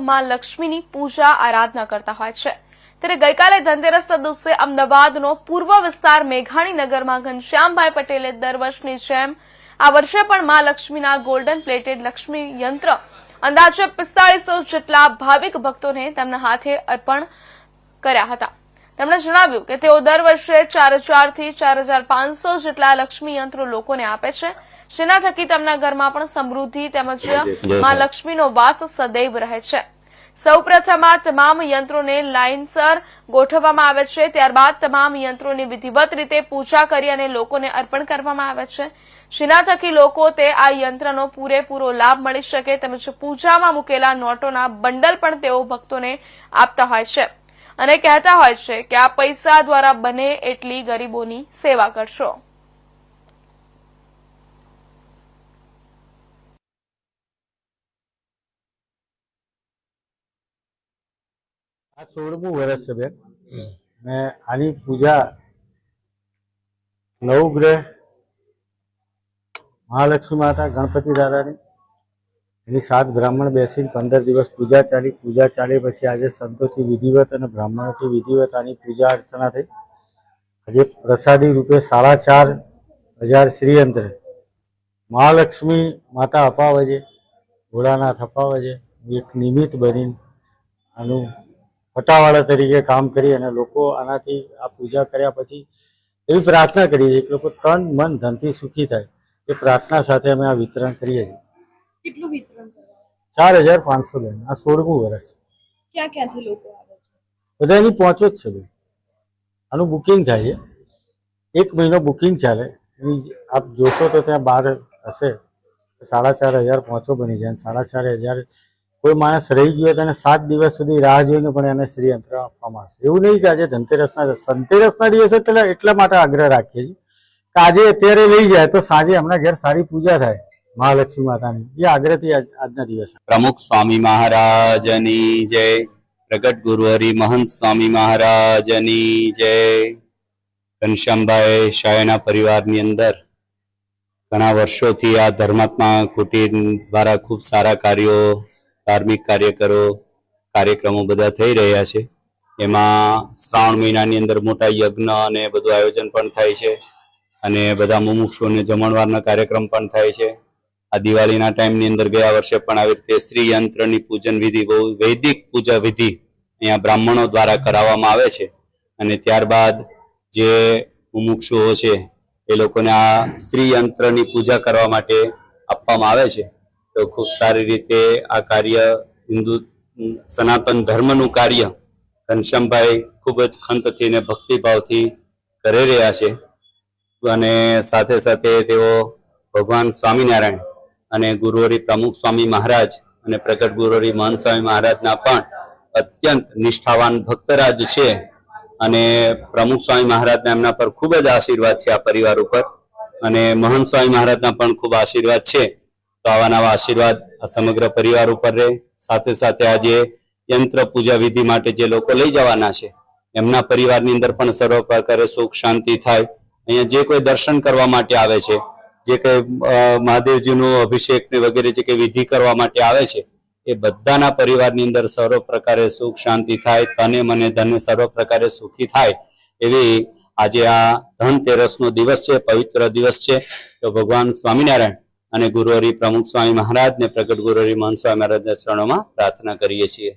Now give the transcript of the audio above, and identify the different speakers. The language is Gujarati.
Speaker 1: માં લક્ષ્મીની પૂજા આરાધના કરતા હોય છે. ત્યારે ગઈકાલે ધનતેરસના દિવસે અમદાવાદનો પૂર્વ વિસ્તાર મેઘાણી નગરમાં ઘનશ્યામભાઈ પટેલે દર વર્ષની જેમ આ વર્ષે પણ માં લક્ષ્મીના ગોલ્ડન પ્લેટેડ લક્ષ્મી યંત્ર અંદાજે પિસ્તાળીસો જેટલા ભાવિક ભક્તોને તેમના હાથે અર્પણ કર્યા હતા. તેમણે જણાવ્યું કે તેઓ દર વર્ષે ચાર હજારથી ચાર હજાર પાંચસો જેટલા લક્ષ્મી યંત્રો લોકોને આપે છે. જેના થકી તેમના ઘરમાં પણ સમૃદ્ધિ તેમજમાં લક્ષ્મીનો વાસ સદૈવ રહે છે. સૌપ્રથમ આ તમામ યંત્રોને લાઇનસર ગોઠવવામાં આવે છે. ત્યારબાદ તમામ યંત્રોની વિધિવત રીતે પૂજા કરી અને લોકોને અર્પણ કરવામાં આવે છે. જેના થકી લોકો તે આ યંત્રનો પૂરેપૂરો લાભ મળી શકે તેમજ પૂજામાં મૂકેલા નોટોના બંડલ પણ તેઓ ભક્તોને આપતા હોય છે. અને કહેતા હોય છે કે આ પૈસા દ્વારા બને એટલી ગરીબોની સેવા કરશો.
Speaker 2: આ સોળમું વર્ષ છે બેન. ને આની પૂજા નવગ્રહ મહાલક્ષ્મી માતા ગણપતિ દાદાની. એની સાત બ્રાહ્મણ બેસીને પંદર દિવસ પૂજા ચાલી. પૂજા ચાલી પછી આજે સંતોથી વિધિવત અને બ્રાહ્મણોથી વિધિવત આની પૂજા અર્ચના થઈ. આજે પ્રસાદી રૂપે સાડા ચાર હજાર શ્રીયંત્ર મહાલક્ષ્મી માતા અપાવે છે. ભોળાનાથ અપાવે છે. એક નિમિત્ત બનીને આનું પટાવાળા તરીકે કામ કરી અને લોકો આનાથી આ પૂજા કર્યા પછી એવી પ્રાર્થના કરીએ છીએ કે લોકો તન મન ધનથી સુખી થાય. એ પ્રાર્થના સાથે અમે આ વિતરણ કરીએ છીએ.
Speaker 3: કેટલું વિતરણ
Speaker 2: ચાર હજાર પાંચસો બેન. આ સોળમું વર્ષ.
Speaker 3: ક્યાં ક્યાંથી લોકો આવે છે?
Speaker 2: બધા એની પહોંચો જ છે બેન. આનું બુકિંગ થાય છે. એક મહિનો બુકિંગ ચાલે. એની આપ જોશો તો ત્યાં બાર હશે. સાડા ચાર હજાર પહોંચો બની જાય સાડા ચાર હજાર કોઈ માણસ રહી ગયો તેને સાત દિવસ સુધી રાહ જોઈને પણ એને શ્રી યંત્ર આપવામાં આવશે. એવું નહીં કે આજે ધનતેરસના ધનતેરસના દિવસે એટલે એટલા માટે આગ્રહ રાખીએ છીએ કે આજે અત્યારે લઈ જાય તો સાંજે એમના ઘેર સારી પૂજા થાય મહાલક્ષ્મી માતાની. એ આગ્રહથી આજ- આજના દિવસે.
Speaker 4: પ્રમુખ સ્વામી મહારાજની જય. પ્રગટ ગુરુહરિ મહંત સ્વામી મહારાજની જય. ઘનશ્યામભાઈ શાયના પરિવારની અંદર ઘણા વર્ષોથી આ ધર્માત્મા કુટીર દ્વારા ખૂબ સારા કાર્યો ધાર્મિક કાર્યકરો, કાર્યક્રમો બધા થઈ રહ્યા છે. એમાં શ્રાવણ મહિનાની અંદર મોટા યજ્ઞ અને બધું આયોજન પણ થાય છે. અને બધા મુમુક્ષોને જમણવારના કાર્યક્રમ પણ થાય છે. આ દિવાળીના ટાઈમની અંદર ગયા વર્ષે પણ આવી રીતે શ્રી યંત્રની પૂજન વિધિ, બહુ વૈદિક પૂજા વિધિ અહીંયા બ્રાહ્મણો દ્વારા કરાવવામાં આવે છે. અને ત્યારબાદ જે મુમુક્ષુઓ છે, એ લોકોને આ શ્રી યંત્રની પૂજા કરવા માટે આપવામાં આવે છે. તો ખૂબ સારી રીતે આ કાર્ય હિન્દુ સનાતન ધર્મનું કાર્ય ઘનશ્યામભાઈ ખૂબ જ ખંતથી અને ભક્તિભાવથી કરી રહ્યા છે. અને સાથે સાથે તેઓ ભગવાન સ્વામિનારાયણ અને ગુરુવરી પ્રમુખ સ્વામી મહારાજ અને પ્રગટ ગુરુહરી મહંત સ્વામી મહારાજના પણ અત્યંત નિષ્ઠાવાન ભક્તરાજ છે અને પ્રમુખ સ્વામી મહારાજના એમના પર ખૂબ જ આશીર્વાદ છે આ પરિવાર ઉપર. અને મહંત સ્વામી મહારાજના પણ ખૂબ આશીર્વાદ છે. તો આવા નવા આશીર્વાદ આ સમગ્ર પરિવાર ઉપર રહે. સાથે સાથે આજે યંત્ર પૂજા વિધિ માટે જે લોકો લઈ જવાના છે, એમના પરિવારની અંદર પણ સર્વ પ્રકારે સુખ શાંતિ થાય. અહીંયા જે કોઈ દર્શન કરવા માટે આવે છે, જે કઈ મહાદેવજીનું અભિષેક ને વગેરે જે કઈ વિધિ કરવા માટે આવે છે, એ બધાના પરિવારની અંદર સર્વ પ્રકારે સુખ શાંતિ થાય, તને મને ધને સર્વ પ્રકારે સુખી થાય. એવી આજે આ ધનતેરસનો દિવસ છે, પવિત્ર દિવસ છે. તો ભગવાન સ્વામિનારાયણ અને ગુરુહરિ પ્રમુખ સ્વામી મહારાજ ને પ્રગટ ગુરુહરિ મહંત સ્વામી મહારાજના ચરણોમાં પ્રાર્થના કરીએ છીએ.